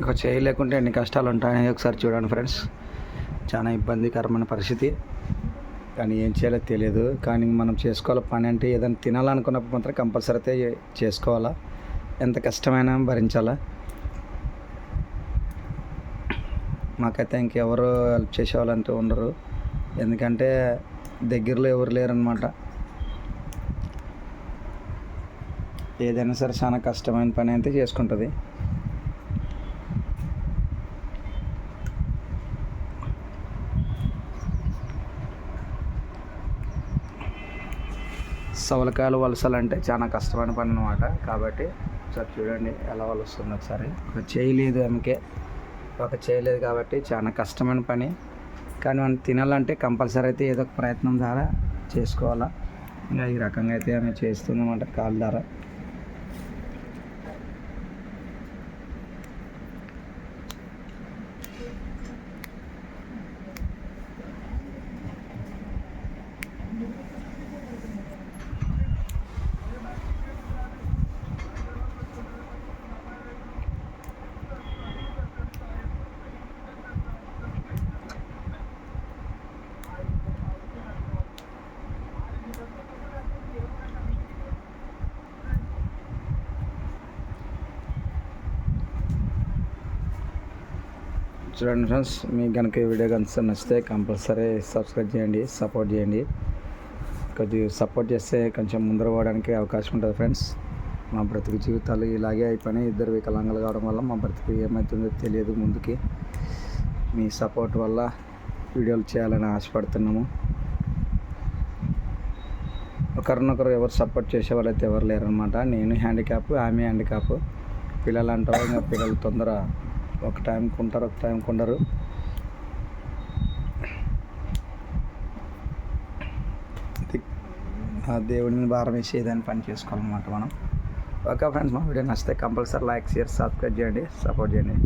ఇంకా చేయలేకుంటే ఎన్ని కష్టాలు ఉంటాయని ఒకసారి చూడండి ఫ్రెండ్స్. చాలా ఇబ్బందికరమైన పరిస్థితి. కానీ ఏం చేయాలో తెలియదు. కానీ మనం చేసుకోవాలి పని అంటే ఏదైనా తినాలనుకున్నప్పుడు మాత్రం కంపల్సరీ అయితే చేసుకోవాలా. ఎంత కష్టమైనా భరించాలా. మాకైతే ఇంకెవరు హెల్ప్ చేసేవాళ్ళంటూ ఉండరు. ఎందుకంటే దగ్గరలో ఎవరు లేరనమాట ఏదైనా సరే చాలా కష్టమైన పని అయితే చేసుకుంటుంది. సవలకాయలు వలసలు అంటే చాలా కష్టమైన పని అనమాట కాబట్టి ఒకసారి చూడండి ఎలా వలుస్తుంది ఒకసారి. ఒక చేయలేదు ఆమెకే ఒక చేయలేదు కాబట్టి చాలా కష్టమైన పని. కానీ మనం తినాలంటే కంపల్సరీ అయితే ఏదో ఒక ప్రయత్నం ద్వారా చేసుకోవాలా. ఇంకా ఈ రకంగా అయితే ఆమె చేస్తుందన్నమాట కాళ్ళ ద్వారా. చూడండి ఫ్రెండ్స్ మీకు కనుక ఈ వీడియో కనుక నచ్చితే కంపల్సరీ సబ్స్క్రైబ్ చేయండి సపోర్ట్ చేయండి. కొద్దిగా సపోర్ట్ చేస్తే కొంచెం ముందర పోవడానికి అవకాశం ఉంటుంది ఫ్రెండ్స్. మా బ్రతుకు జీవితాలు ఇలాగే అయిపోయినాయి. ఇద్దరు వికలాంగులు కావడం వల్ల మా బ్రతుకు ఏమవుతుందో తెలియదు ముందుకి. మీ సపోర్ట్ వల్ల వీడియోలు చేయాలని ఆశపడుతున్నాము. ఒకరినొకరు ఎవరు సపోర్ట్ చేసే వాళ్ళైతే ఎవరు లేరనమాట నేను హ్యాండిక్యాప్ ఆమె హ్యాండిక్యాప్. పిల్లలు అంటారు ఇంకా పిల్లలు తొందర ఒక టైంకి ఉంటారు ఒక టైంకి ఉండరు దేవుడిని దేవుడి మీద భారం వేసి ఏదైనా పని చేసుకోవాలన్నమాట మనం. ఓకే ఫ్రెండ్స్ మా వీడియో నచ్చితే కంపల్సరీ లైక్ షేర్ సబ్స్క్రైబ్ చేయండి సపోర్ట్ చేయండి.